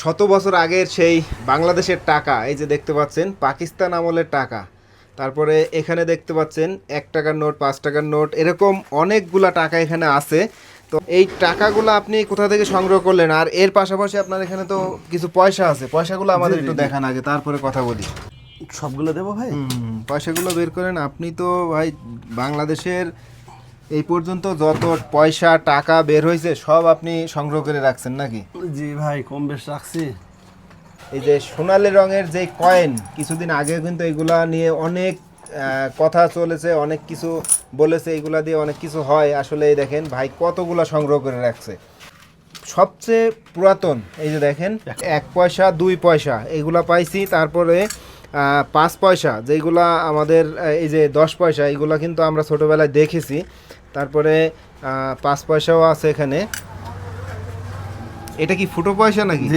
শত বছর আগের সেই বাংলাদেশের টাকা এই যে দেখতে পাচ্ছেন পাকিস্তান আমলের টাকা। তারপরে এখানে দেখতে পাচ্ছেন এক টাকার নোট পাঁচ টাকার নোট এরকম অনেকগুলা টাকা এখানে আছে। তো এই টাকাগুলো আপনি কোথা থেকে সংগ্রহ করলেন? আর এর পাশাপাশি আপনার এখানে তো কিছু পয়সা আছে। পয়সাগুলো আমাদের একটু দেখান আগে তারপরে কথা বলি। সবগুলো দেবো ভাই? পয়সাগুলো বের করেন। আপনি তো ভাই বাংলাদেশের এই পর্যন্ত যত পয়সা টাকা বের হয়েছে সব আপনি সংগ্রহ করে রাখছেন নাকি? জি ভাই কম বেশ রাখছি। এই যে সোনালি রঙের যে কয়েন কিছুদিন আগে কিন্তু এগুলা নিয়ে অনেক কথা চলেছে অনেক কিছু বলেছে এগুলা দিয়ে অনেক কিছু হয়। আসলে এই দেখেন ভাই কতগুলা সংগ্রহ করে রাখছে। সবচেয়ে পুরাতন এই যে দেখেন এক পয়সা দুই পয়সা এগুলা পাইছি। তারপরে পাঁচ পয়সা যেগুলা আমাদের এই যে দশ পয়সা এগুলা কিন্তু আমরা ছোটোবেলায় দেখেছি। তারপরে পাঁচ পয়সাও আছে এখানে। এটা কি ফুটো পয়সা নাকি।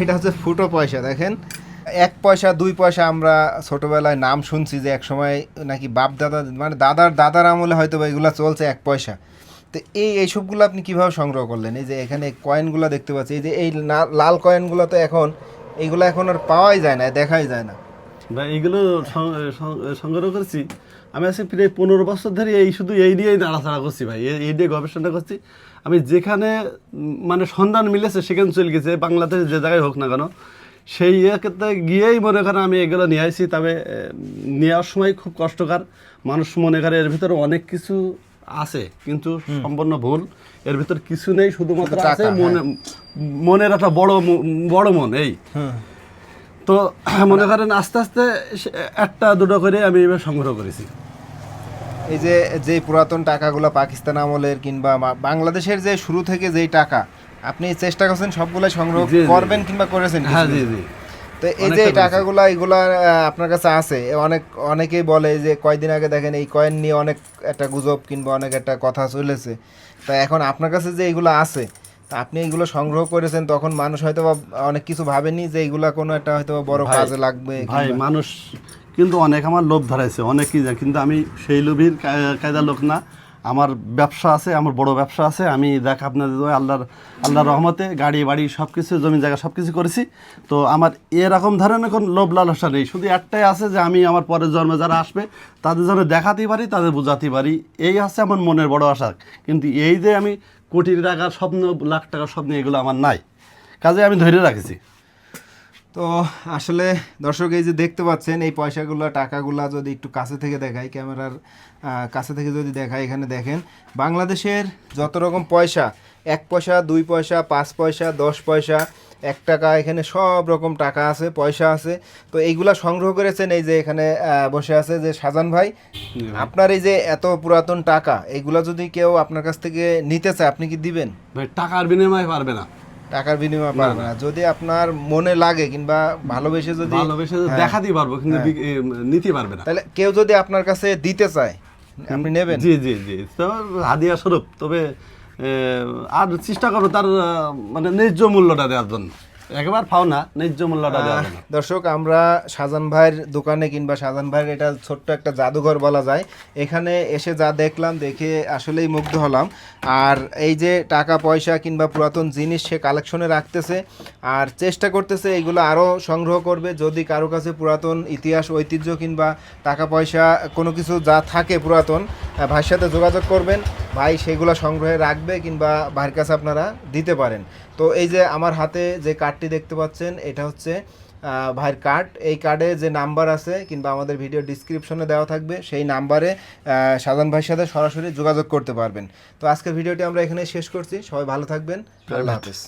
এটা হচ্ছে ফুটো পয়সা দেখেন। এক পয়সা দুই পয়সা আমরা ছোটবেলায় নাম শুনছি যে এক সময় নাকি বাপ দাদা মানে দাদার দাদার আমলে হয়তো বা এগুলো চলছে এক পয়সা। তো এই এইসবগুলো আপনি কীভাবে সংগ্রহ করলেন? এই যে এখানে কয়েনগুলো দেখতে পাচ্ছি এই যে এই লাল কয়েনগুলো তো এখন এইগুলো এখন আর পাওয়াই যায় না দেখাই যায় না। ভাই এইগুলো সংগ্রহ করেছি। আমি আজকে প্রায় পনেরো বছর ধরে এই শুধু এই নিয়েই নাড়াচাড়া করছি ভাই এই- এই নিয়ে গবেষণা করছি। আমি যেখানে মানে সন্ধান মিলেছে সেখানে চলে গেছে বাংলাদেশ যে জায়গায় হোক না কেন সেই ক্ষেত্রে গিয়েই মনে করেন আমি এগুলো নিয়ে আসি তবে নেওয়ার সময় খুব কষ্টকর। মানুষ মনে করে এর ভিতরে অনেক কিছু আছে কিন্তু সম্পূর্ণ ভুল। এর ভিতর কিছু নেই শুধুমাত্র আছে মনে মনের একটা বড় বড় মন এই। তো মনে করেন আস্তে আস্তে একটা দুটো করে আমি এবার সংগ্রহ করেছি এই যে যে পুরাতন টাকাগুলো পাকিস্তান আমলের কিংবা বাংলাদেশের যে শুরু থেকে যেই টাকা আপনি চেষ্টা করছেন সবগুলো সংগ্রহ। করবেন কিংবা করেছেন হ্যাঁ জি জি তো এই যে। টাকাগুলা এগুলা আপনার কাছে আছে অনেক অনেকেই বলে যে কয়দিন আগে দেখেন এই কয়েন নিয়ে অনেক একটা গুজব কিংবা অনেক একটা কথা চলেছে তা এখন আপনার কাছে যে এগুলো আছে তা আপনি এগুলো সংগ্রহ করেছেন তখন মানুষ হয়তো অনেক কিছু ভাবেনি যে এগুলো কোনো একটা হয়তো বড় কাজে লাগবে ভাই মানুষ কিন্তু অনেক আমার লোভ ধরাইছে অনেকই যায় কিন্তু আমি সেই লোভীর কায়দা লোক না। আমার ব্যবসা আছে, আমার বড় ব্যবসা আছে, আমি দেখ আপনাদের আল্লাহর আল্লাহর রহমতে গাড়ি, বাড়ি সব কিছু জমি জায়গা সব কিছু করেছি। তো আমার এরকম ধরনের কোনো লোভ লালসা নেই। শুধু একটাই আছে যে আমি আমার পরের জন্মে যারা আসবে, তাদের জন্য দেখাতেই পারি, তাদের বোঝাতে পারি। এই হচ্ছে আমার মনের বড় আশা। কিন্তু এই যে আমি কোটি টাকার স্বপ্ন, লাখ টাকার স্বপ্ন, এগুলো আমার নাই। কাজে আমি ধরে রাখেছি। তো আসলে দর্শক এই যে দেখতে পাচ্ছেন এই পয়সাগুলো টাকাগুলো যদি একটু কাছে থেকে দেখাই ক্যামেরার কাছে থেকে যদি দেখাই এখানে দেখেন বাংলাদেশের যত রকম পয়সা এক পয়সা দুই পয়সা পাঁচ পয়সা দশ পয়সা এক টাকা এখানে সব রকম টাকা আছে পয়সা আছে। তো এইগুলা সংগ্রহ করেছেন এই যে এখানে বসে আছে যে সাজান ভাই। আপনার এই যে এত পুরাতন টাকা এইগুলা যদি কেউ আপনার কাছ থেকে নিতে চায় আপনি কি দিবেন? ভাই টাকার বিনিময়ে পারবে না। টাকার বিনিময়ে পারবে না যদি আপনার মনে লাগে কিংবা ভালোবেসে যদি ভালোবেসে দেখা দেখাতেই পারব কিন্তু বিক- নিতে পারবে না। তাহলে কেউ যদি আপনার কাছে দিতে চায় আপনি নেবেন? জি জি জি। তো হাদিয়া স্বরূপ। তবে আর চেষ্টা করো তার মানে ন্যায্য মূল্যটা দেওয়ার জন্য। একেবারে পাও না ন্যায্য মূল্যটা জন্য দর্শক আমরা শাহজান ভাইয়ের দোকানে কিংবা শাহজান ভাইয়ের এটা ছোট্ট একটা জাদুঘর বলা যায় এখানে এসে যা দেখলাম দেখে আসলেই মুগ্ধ হলাম। আর এই যে টাকা পয়সা কিংবা পুরাতন জিনিস সে কালেকশনে রাখতেছে আর চেষ্টা করতেছে এগুলো আরও সংগ্রহ করবে। যদি কারও কাছে পুরাতন ইতিহাস ঐতিহ্য কিংবা টাকা পয়সা কোনো কিছু যা থাকে পুরাতন ভাইয়ের সাথে যোগাযোগ করবেন। ভাই সেগুলো সংগ্রহে রাখবে কিংবা ভাইয়ের কাছে আপনারা দিতে পারেন। তো এই যে আমার হাতে যে কার্ডটি দেখতে পাচ্ছেন এটা হচ্ছে ভাইয়ের কার্ড এই কার্ডে যে নাম্বার আছে কিংবা আমাদের ভিডিও ডিসক্রিপশনে দেওয়া থাকবে সেই নাম্বারে সাধারণ ভাইয়ের সাথে সরাসরি যোগাযোগ করতে পারবেন। তো আজকের ভিডিওটি আমরা এখানে শেষ করছি। সবাই ভালো থাকবেন। আল্লাহ হাফিজ।